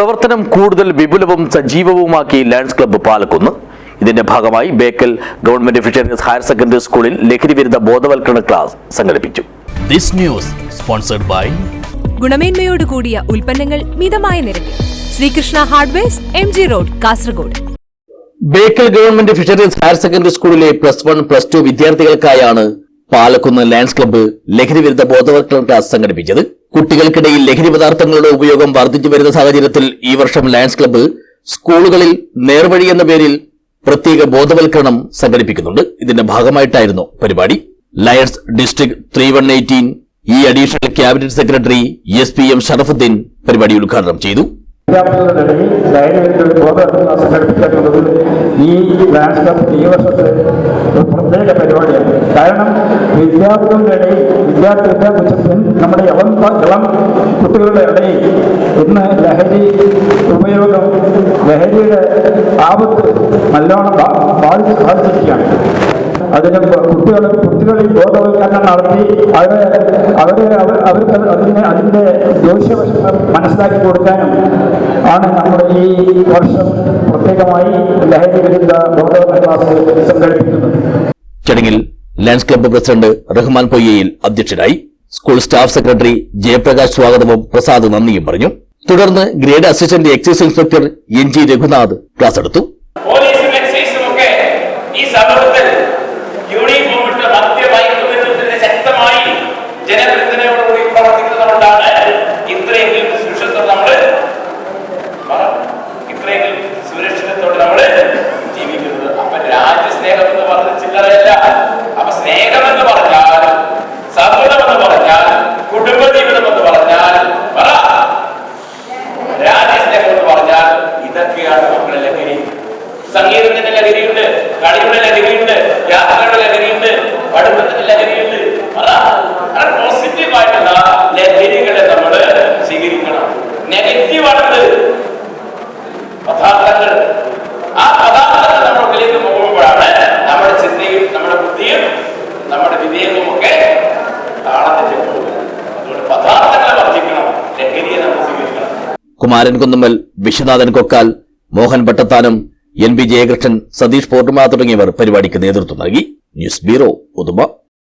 പ്രവർത്തനം കൂടുതൽ വിപുലവും സജീവവുമാക്കി ലയൺസ് ക്ലബ്ബ് പാലക്കുന്ന്. ഇതിന്റെ ഭാഗമായി Bekal government fisheries higher secondary സ്കൂളിൽ ലഹരി വിരുദ്ധ ബോധവൽക്കരണ ക്ലാസ് സംഘടിപ്പിച്ചു. ദിസ് ന്യൂസ് സ്പോൺസർഡ് ബൈ ഗുണമേന്മയോട് കൂടിയ ഉൽപ്പന്നങ്ങൾ മിതമായ നിരക്കിൽ. Sreekrishna hardwares M G road Kasaragod. Bekal government fisheries higher secondary സ്കൂളിലെ പ്ലസ് വൺ പ്ലസ് ടു വിദ്യാർത്ഥികൾക്കായാണ് പാലക്കുന്ന് ലയൺസ് ക്ലബ്ബ് ലഹരി വിരുദ്ധ ബോധവൽക്കരണ ക്ലാസ് സംഘടിപ്പിച്ചത്. കുട്ടികൾക്കിടയിൽ ലഹരി പദാർത്ഥങ്ങളുടെ ഉപയോഗം വർദ്ധിച്ചു വരുന്ന സാഹചര്യത്തിൽ ഈ വർഷം ലയൺസ് ക്ലബ്ബ് സ്കൂളുകളിൽ നേർവഴി എന്ന പേരിൽ പ്രത്യേക ബോധവൽക്കരണം സംഘടിപ്പിക്കുന്നുണ്ട്. ഇതിന്റെ ഭാഗമായിട്ടായിരുന്നു പരിപാടി. Lions district three one eighteen E additional cabinet secretary S P M Sharafuddin പരിപാടി ഉദ്ഘാടനം ചെയ്തു. വിദ്യാർത്ഥികളുടെ ഇടയിൽ ഒരു ബോധവൽക്കരണം സംഘടിപ്പിക്കുന്നത് ഈ ലാൻഡ് കപ്പ് ഈ വർഷത്തെ ഒരു പ്രത്യേക പരിപാടിയാണ്. കാരണം വിദ്യാർത്ഥികളുടെ ഇടയിൽ വിദ്യാർത്ഥി വിദ്യാഭ്യാസത്തിൽ നമ്മുടെ യവം ഇളം കുട്ടികളുടെ ഇടയിൽ ഇന്ന് ലഹരി ഉപയോഗം ലഹരിയുടെ ആപത്ത് നല്ലോണം ബാധിച്ച് ബാധിച്ചിരിക്കുകയാണ്. അതിന് കുട്ടികൾ കുട്ടികളിൽ ബോധവൽക്കരണം നടത്തി അവരെ അവരെ അവർ അവർക്ക് അതിന് അതിന്റെ ദോഷവശങ്ങൾ മനസ്സിലാക്കി കൊടുക്കാനും ആണ് നമ്മുടെ ഈ വർഷം പ്രത്യേകമായി ലഹരി വിരുദ്ധ ബോധവൽക്കരണ ക്ലാസ് സംഘടിപ്പിക്കുന്നത്. ചടങ്ങിൽ lions club president Rahman Poyyayil അധ്യക്ഷനായി സ്കൂൾ സ്റ്റാഫ് സെക്രട്ടറി ജയപ്രകാശ് സ്വാഗതവും പ്രസാദ് നന്ദിയും പറഞ്ഞു. തുടർന്ന് grade assistant excise inspector N G Raghunath class എടുത്തു. പോലീസും എക്സൈസും ഒക്കെ ഈ സമൂഹത്തിൽ ഇതൊക്കെയാണ് മക്കളെ ലഹരി. സംഗീതത്തിന്റെ ലഹരിയുണ്ട് കളിയുടെ ലഹരിയുണ്ട് യാത്രയുടെ ലഹരിയുണ്ട് പഠിത്തത്തിന്റെ ലഹരിയുണ്ട്. പോസിറ്റീവ് ആയിട്ടുള്ള ലഹരികളെ നമ്മൾ സ്വീകരിക്കണം. നെഗറ്റീവ് ആണത് പദാർത്ഥങ്ങൾ. ആ പദാർത്ഥങ്ങൾ നമ്മുടെ ഉള്ളിലേക്ക് പോകുമ്പോഴാണ് നമ്മുടെ ചിന്തയും നമ്മുടെ ബുദ്ധിയും നമ്മുടെ വിവേകവും ഒക്കെ താളത്തിന്റെ അതുകൊണ്ട് പദാർത്ഥങ്ങളെ വർദ്ധിക്കണം ലഹരിയെ നമ്മൾ സ്വീകരിക്കണം. കുമാരൻ കുന്നുമ്മൽ വിശ്വനാഥൻ കൊക്കാൽ മോഹൻ ഭട്ടത്താനം എൻ ബി ജയകൃഷ്ണൻ സതീഷ് പോർട്ടുമാ തുടങ്ങിയവർ പരിപാടിക്ക് നേതൃത്വം നൽകി. News bureau Uduma